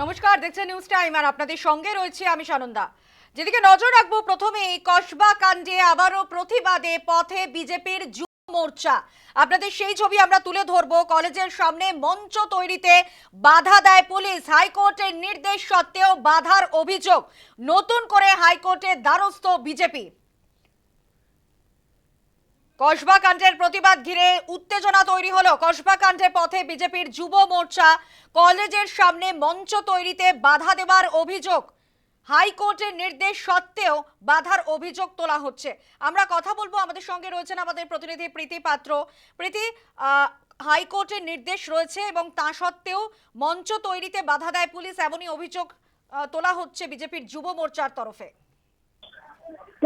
নমস্কার, দেখছেন news time আর আপনাদের সঙ্গে রয়েছে আমি সানন্দা। যেদিকে নজর রাখব প্রথমেই কসবা কাণ্ডে আবারও প্রতিবাদে পথে বিজেপির মোর্চা। আপনাদের সেই ছবি আমরা তুলে ধরবো। কলেজের সামনে মঞ্চ তৈরিতে বাধা দেয় পুলিশ। হাইকোর্টের নির্দেশ সত্ত্বেও বাধার অভিযোগ। নতুন করে হাইকোর্টের দ্বারস্থ বিজেপি। কসবা কাণ্ডের প্রতিবাদ ঘিরে উত্তেজনা তৈরি হলো। কসবা কাণ্ডের পথে বিজেপির যুব মোর্চা কলেজের সামনে মঞ্চ তৈরিতে বাধা দেওয়ার অভিযোগ। হাইকোর্টের নির্দেশ সত্ত্বেও বাধার অভিযোগ তোলা হচ্ছে। আমরা কথা বলব, আমাদের সঙ্গে রয়েছেন আমাদের প্রতিনিধি প্রীতি পাত্র। প্রীতি হাইকোর্টের নির্দেশ রয়েছে এবং তা সত্ত্বেও মঞ্চ তৈরিতে বাধা দেয় পুলিশ, এমনই অভিযোগ তোলা হচ্ছে বিজেপির যুব মোর্চার তরফে।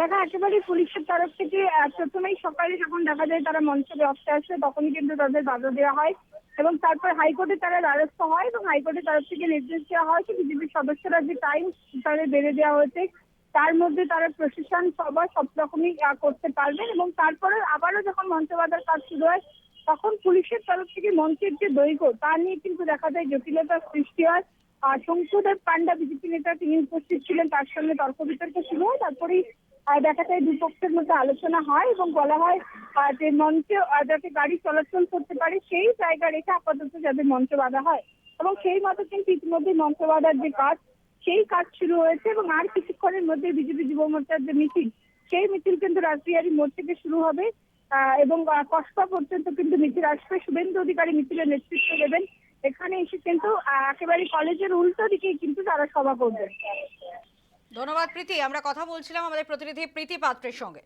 দেখা একেবারে পুলিশের তরফ থেকে প্রথমেই সকালে যখন দেখা যায় তারা মঞ্চে ব্যস্ত আসে তখনই কিন্তু তাদের বাধা দেওয়া হয় এবং তারপর হাইকোর্টে তারা দ্বারস্থ হয় এবং হাইকোর্টের তরফ থেকে নির্দেশ দেওয়া হয় যে বিজেপির সদস্যরা যে টাইম তাদের বেড়ে দেওয়া হয়েছে, তার মধ্যে তারা প্রশাসন, সভা সব রকমই করতে পারবেন এবং তারপরে আবারও যখন মঞ্চ বাঁধার কাজ শুরু হয়, তখন পুলিশের তরফ থেকে মঞ্চের যে দৈর্ঘ্য, তা নিয়ে কিন্তু দেখা যায় জটিলতার সৃষ্টি হয়। শঙ্কুদেব পান্ডা বিজেপি নেতা তিনি উপস্থিত ছিলেন, তার সঙ্গে তর্ক বিতর্ক শুরু হয়, তারপরেই যায় দুপক্ষের মধ্যে আলোচনা হয় এবং বলা হয় যে মঞ্চে যাতে গাড়ি চলাচল করতে পারে, সেই জায়গা রেখে আপাতত যাতে মঞ্চ বাঁধা হয়। এবং সেই মতো কিন্তু ইতিমধ্যে মঞ্চ বাঁধার যে কাজ, সেই কাজ শুরু হয়েছে এবং আর কিছুক্ষণের মধ্যে বিজেপি যুব মোর্চার যে মিছিল, সেই মিছিল কিন্তু রাসবিহারী মোড় থেকে শুরু হবে। এবং কসবা পর্যন্ত কিন্তু মিছিল আসবে। শুভেন্দু অধিকারী মিছিলের নেতৃত্ব দেবেন। এখানে এসে কিন্তু একেবারে কলেজের উল্টো দিকেই কিন্তু তারা সভা করবেন। ধন্যবাদ, প্রীতি। আমরা কথা বলছিলাম আমাদের প্রতিনিধি প্রীতি পাত্রের সঙ্গে।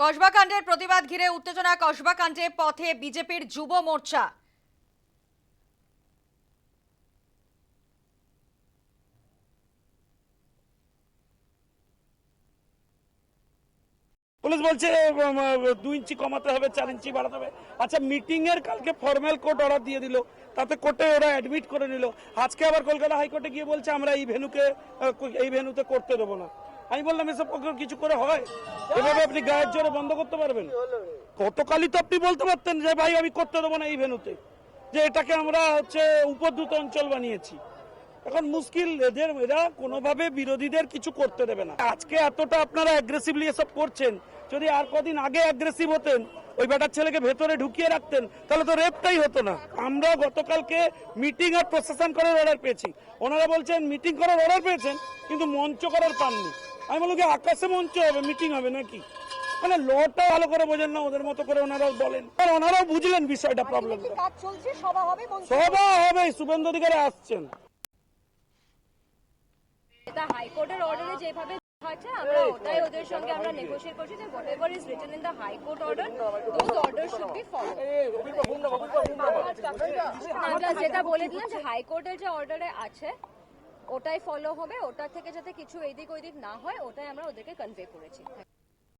কসবা কাণ্ডের প্রতিবাদ ঘিরে উত্তেজনা কসবা কাণ্ডে পথে বিজেপির যুব মোর্চা। পুলিশ বলছে দুই ইঞ্চি কমাতে হবে, চার ইঞ্চি বাড়াতে হবে। আচ্ছা মিটিং এর কালকে ফর্মাল কোর্ট অর্ডার দিয়ে দিল। তাতে কোর্টে ওরা অ্যাডমিট করে নিল। আজকে আবার কলকাতা হাইকোর্টে গিয়ে বলছে, আমরা এই ভেনুকে এই ভেনুতে করতে দেবো না। আমি বললাম, এসব কিছু করে হয়? এভাবে আপনি গায়ের জোরে বন্ধ করতে পারবেন? গতকালই তো আপনি বলতে পারতেন যে, ভাই, আমি করতে দেবো না এই ভেনুতে। যে এটাকে আমরা হচ্ছে উপদ্রুত অঞ্চল বানিয়েছি। এখন মুশকিল এদের এরা কোনোভাবে বিরোধীদের কিছু করতে দেবে না। আজকে এতটা আপনারা অ্যাগ্রেসিভলি এসব করছেন যদি আর কদিন আগে অ্যাগ্রেসিভ হতেন ওই বেটার ছেলেকে ভেতরে ঢুকিয়ে রাখতেন তাহলে তো রেপটাই হতো না। আমরা গতকালকে মিটিং আর প্রশাসন করার অর্ডার পেয়েছি। ওনারা বলছেন মিটিং করার অর্ডার পেয়েছেন কিন্তু মঞ্চ করার পাননি। আমি বললাম কি আকাশে মঞ্চ হবে মিটিং হবে নাকি? মানে লটা ভালো করে বোঝেন না ওদের মতো করে ওনারাও বলেন। আর ওনারাও বুঝলেন বিষয়টা প্রবলেম সভা হবে শুভেন্দু অধিকারে আসছেন। এটা হাইকোর্টের অর্ডারে যেভাবে আছে আমরা ওটাই ওদের সঙ্গে আমরা নেগোশিয়েট করছি যে whatever is written in the high court order those order should be follow যেটা বলে দিলাম যে হাইকোর্টের যে অর্ডারে আছে ওটাই ফলো হবে ওটার থেকে যাতে কিছু এদিক ওইদিক না হয় ওটাই আমরা ওদেরকে কনভে করেছি।